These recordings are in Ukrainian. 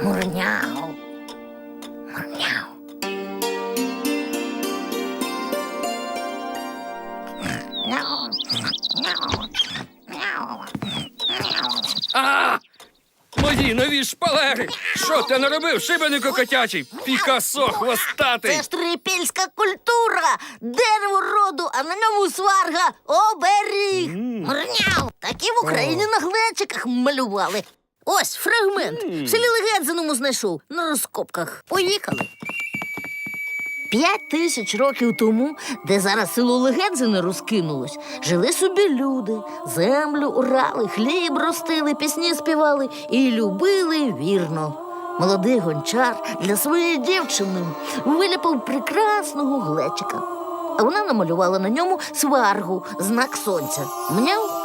Мурняв. Мурняв. Мяу. Мої нові шпалери! Що ти наробив, шибенику котячий? Пікасо хвостатий! Це ж трипільська культура, дерево роду, а на ньому сварга оберіг. Мурняв. Такі в Україні на глечиках малювали. Ось фрагмент. В селі легензиному знайшов на розкопках. Поїхали. П'ять тисяч років тому, де зараз село Легедзине розкинулось, жили собі люди, землю урали, хліб ростили, пісні співали і любили вірно. Молодий гончар для своєї дівчини виліпив прекрасного глечика. А вона намалювала на ньому сваргу, знак сонця. Мняв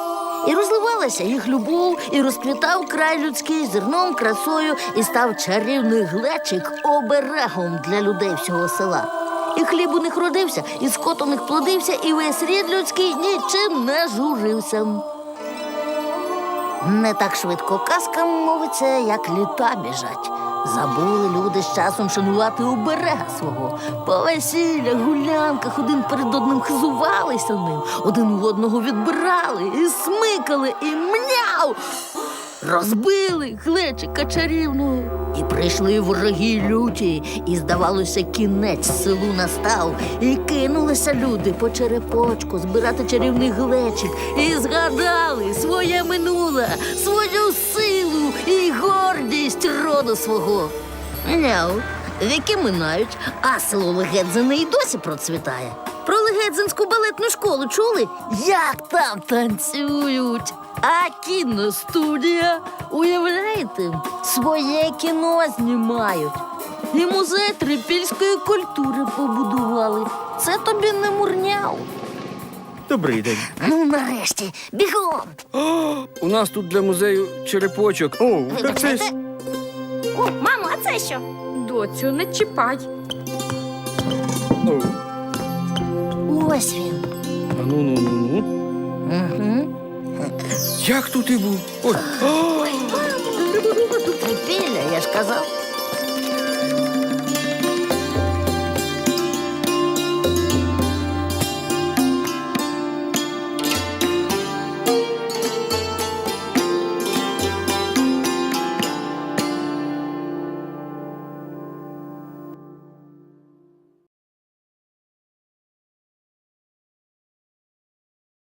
і розливалася їх любов, і розквітав край людський зерном, красою, і став чарівний глечик оберегом для людей всього села. І хліб у них родився, і скот у них плодився, і весь рід людський нічим не журився. Не так швидко казка мовиться, як літа біжать. Забули люди з часом шанувати оберега свого. По весіллях, гулянках один перед одним хизувалися ним, один у одного відбирали і смикали, і мняв. Розбили глечика чарівного. І прийшли вороги люті, і, здавалося, кінець селу настав. І кинулися люди по черепочку збирати чарівний глечик. І згадали своє минуле, свою силу і гордість роду свого. Няу, віки минають, а село Легедзине і досі процвітає. Про Легедзинську балетну школу чули? Як там танцюють? А кіностудія, уявляєте, своє кіно знімають. І музей трипільської культури побудували. Це тобі не мурняв. Добрий день. Ну, нарешті, бігом. У нас тут для музею черепочок. О, так це ж. О, мамо, а це що? Доцю, не чіпай. О, Ось він. а ну ну ну ну. Угу. Як тут і був? Ой, Трипілля, я ж казав.